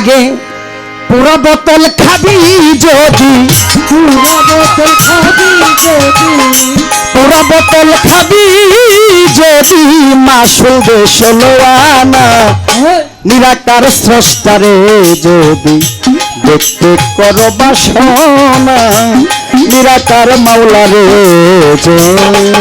আগে পুরো বোতল খাবি যদি, পুরা বোতল খাবি যদি, পুরো বোতল খাবি যদি মাসুল আনা নিরাকার স্রষ্টারে যদি, দেখতে করো বাসনা, নিরাকার মাওলারে যদি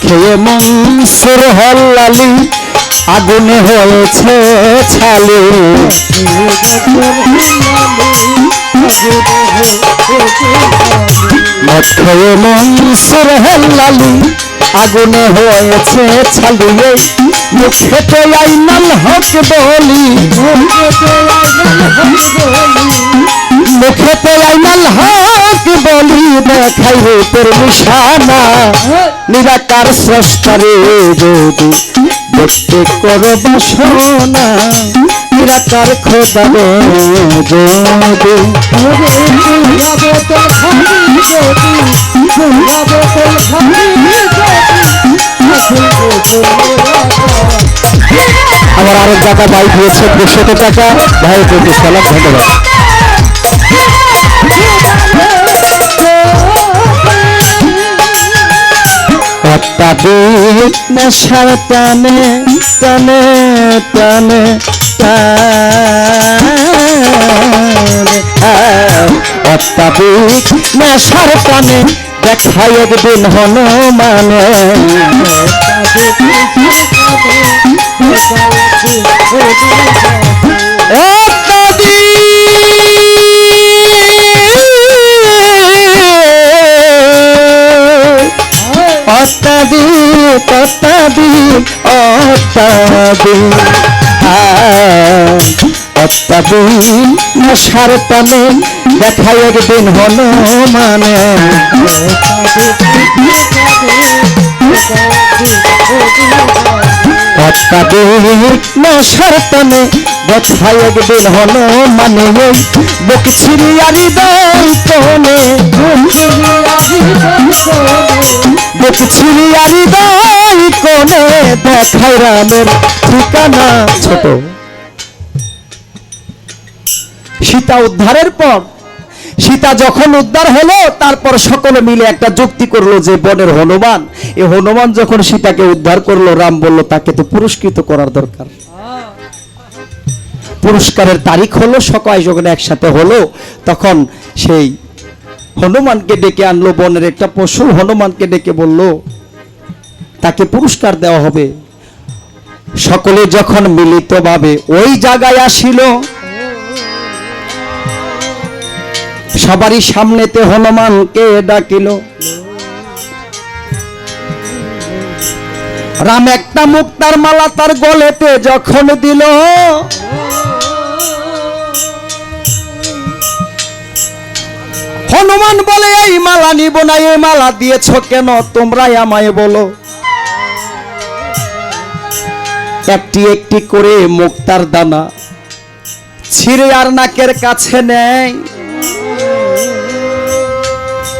খেয়ে মনসুর হল্লালি আগুনে হয়েছে ছালি। মদ মনসুর হল্লালি আগুনে হয়েছে ছালিয়ে মুখেতে আইনাল হক বলি। মুখেতে আইনাল হক বলি, দেখাই রূপের নিশানা। নিরাকার স্রষ্টারে যদি দেখতে করো বাসনা নিরাকার খোদারে যদি আমার আরেক টাকা বাইক দিয়েছে দুশত টাকা। ভাই প্রতি সালাম, ধন্যবাদ। অত্যাধিক নেশার টানে টানে টানে অত্যাধিক নেশার টানে দেখাই একদিন হনুমানে। অত্যাধিক অত্যাধিক অত্যাধিক অত্যাধিক মশার টানে দেখাই একদিন হলো মানে অত্যাধিক মশার একদিন হলো মানে ছিড়িয়ারি ছিড়িয়ারি কোনে রামের ঠিকানা ছোট। সীতা উদ্ধারের পর সীতা যখন উদ্ধার হলো, তারপর সকলে মিলে একটা যুক্তি করল যে, বনের হনুমান। এই হনুমান যখন সীতাকে উদ্ধার করল, রাম বলল, তাকে তো পুরস্কৃত করার দরকার। পুরস্কারের তারিখ হলো, সকাল যখন একসাথে হলো, তখন সেই হনুমানকে ডেকে আনলো, বনের একটা পশু হনুমানকে ডেকে বলল, তাকে পুরস্কার দেওয়া হবে। সকলে যখন মিলিতভাবে ওই জায়গায় আসিল সবারই সামনেতে হনুমানকে ডাকিল। রাম একটা মুক্তার মালা তার গলেতে যখন দিল। হনুমান বলে, এই মালা নিব না, এই মালা দিয়েছ কেন? তোমরাই আমায় বলো। একটি একটি করে মুক্তার দানা ছিঁড়ে আর নাকের কাছে নেয়।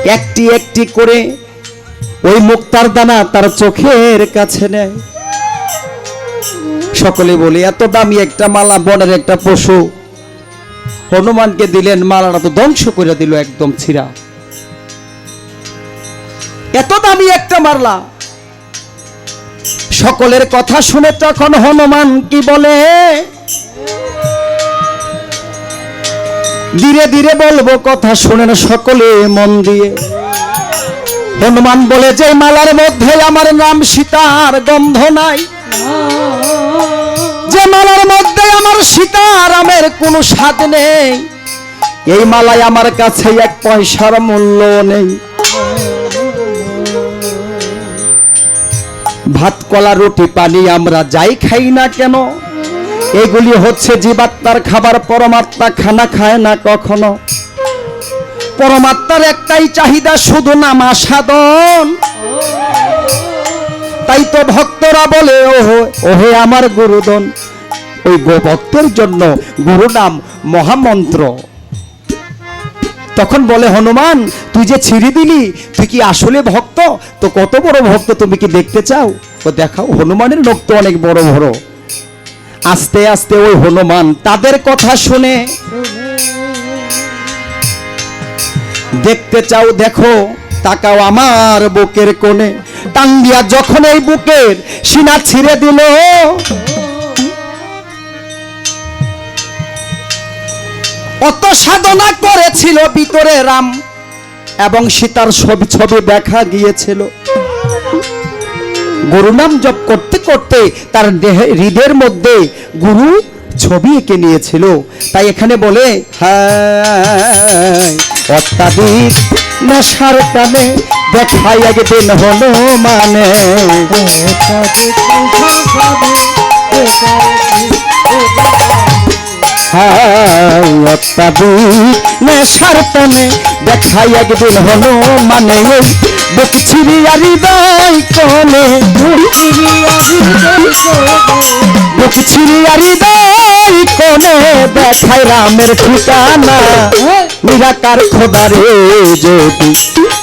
একটি একটি করে ওই মুক্তার দানা তার চোখের কাছে নেয়। সকলে বলি, এত দামি একটা মালা, বনের একটা পশু। হনুমানকে দিলেন মালাটা তো ধ্বংস করে দিল একদম ছিঁড়া। এত দামি একটা মারলা সকলের কথা শুনে তখন হনুমান কি বলে ধীরে ধীরে বলব কথা শুনেন সকলে মন দিয়ে। হনুমান বলে যে মালার মধ্যে আমার নাম সীতার গন্ধ নাই, যে মালার মধ্যে আমার সীতারামের কোনো স্বাদ নেই, এই মালায় আমার কাছে এক পয়সার মূল্য নেই। ভাত, কলা, রুটি, পানি আমরা যাই খাই না কেন? এগুলি হচ্ছে জীবাত্মার খাবার, পরমাত্মা খানা খায় না কখনো। পরমাত্মার একটাই চাহিদা শুধু নামা সাধন। তাই তো ভক্তরা বলে, ওহো, ওহে আমার গুরুদন। ওই ভক্তের জন্য গুরু নাম মহামন্ত্র। তখন বলে, হনুমান, তুই যে ছিঁড়ে দিলি, তুই কি আসলে ভক্ত? তো কত বড় ভক্ত তুমি কি দেখতে চাও? ও দেখাও, হনুমানের লোক তো অনেক বড় বড়। আস্তে আস্তে ওই হনুমান তাদের কথা শুনে। দেখতে চাও দেখো, তাকাও আমার বুকের কোণে। টাঙ্গিয়া যখন এই বুকের সিনা ছিঁড়ে দিল। অত সাধনা করেছিল ভিতরে রাম, এবং সীতার ছবি ছবি দেখা গিয়েছিল। গুরু নাম জপ করতে করতে তার দেহে হৃদয়ের মধ্যে গুরু ছবি এঁকে নিয়েছিল। তাই এখানে বলে অত্যাধিক নেশার টানে দেখাই একদিন হলো মানে অত্যাধিক নেশার টানে দেখাই একদিন হলো মানে। বুক ছিড়িয়া হৃদয় কোনে বুক ছিড়িয়া হৃদয় কোনে দেখাই রামের ঠিকানা। নিরাকার খোদারে যদি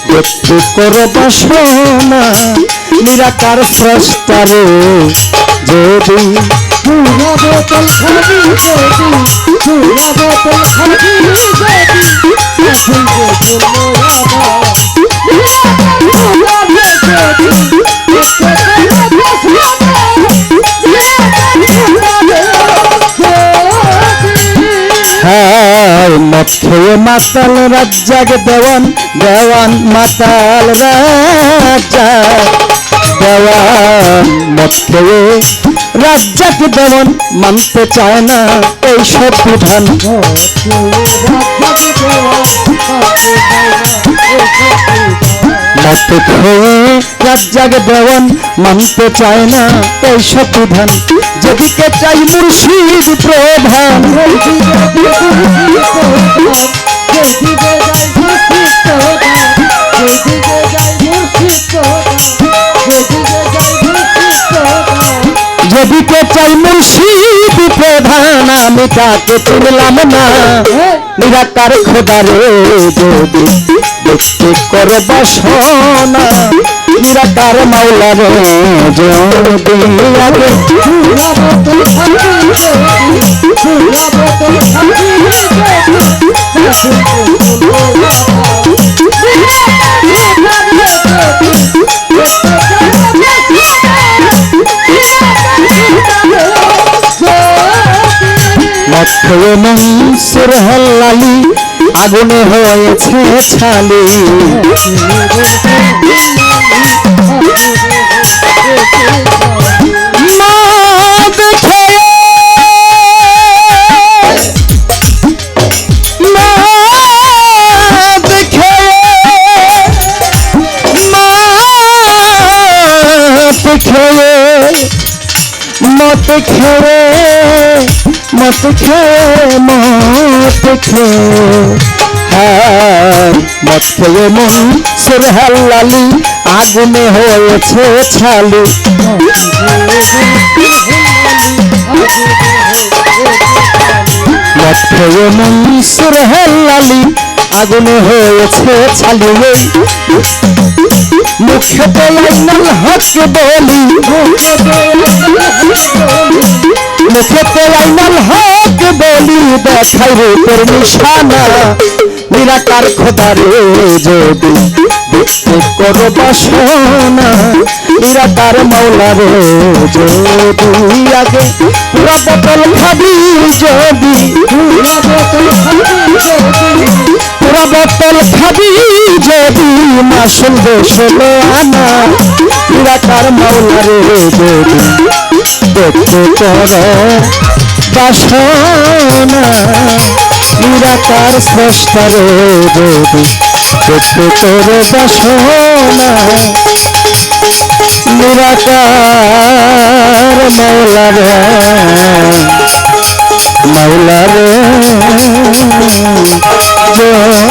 দেখতে করো বাসনা। নিরাকার স্রষ্টারে যদি পুরা বোতল খাবি যদি পুরা বোতল খাবি যদি। চলো হায় খেয়ে মাতাল রাজ্জাক দেওয়ান দেওয়ান মাতাল রাজা দেওয়ান মদ খেয়ে রাজ্জাক দেওয়ান মানতে চায় না এই সব বিধান। মদ খেয়ে রাজ্জাক দেওয়ান, মানতে চায় না এই সব বিধান যেদিকে চাই মুর্শিদ প্রধান। যেদিকে চাই মুর্শিদ প্রধান, আমি তাকে তুললাম না। নিরাকার খোদারে যদি দেখতে করে বাসনা। নিরাকার মাওলারে যদি আগে মক্ষে মনসুর হল্লালি আগুনে হয়েছে ছালি। মত খেয়ে। খেয়ে মত খেয়ে হ্যাঁ মত খেয়ে মন সুরহাল্লালি আগুনে হয়েছে ছালু। মত খেয়ে মন সুরহাল্লালি আগুনে হয়েছে ছালু মুখে পেলাইনাল হক বলি। মুখে পেলাইনাল হক বলি দেখাই রূপের নিশানা। নিরাকার খোদারে যদি দেখতে করো বাসনা। নিরাকার মাওলারে যদি আগে পুরা বোতল খাবি যদি পুরা বোতল খাবি যদি মাসুল দেশলে আনা। নিরাকার মাওলারে যদি দেখতে করো উপাসনা নিরাকার স্রষ্টার যদি করতে তোর উপাসনা নিরাকার মাওলা রে মাওলা রে জয়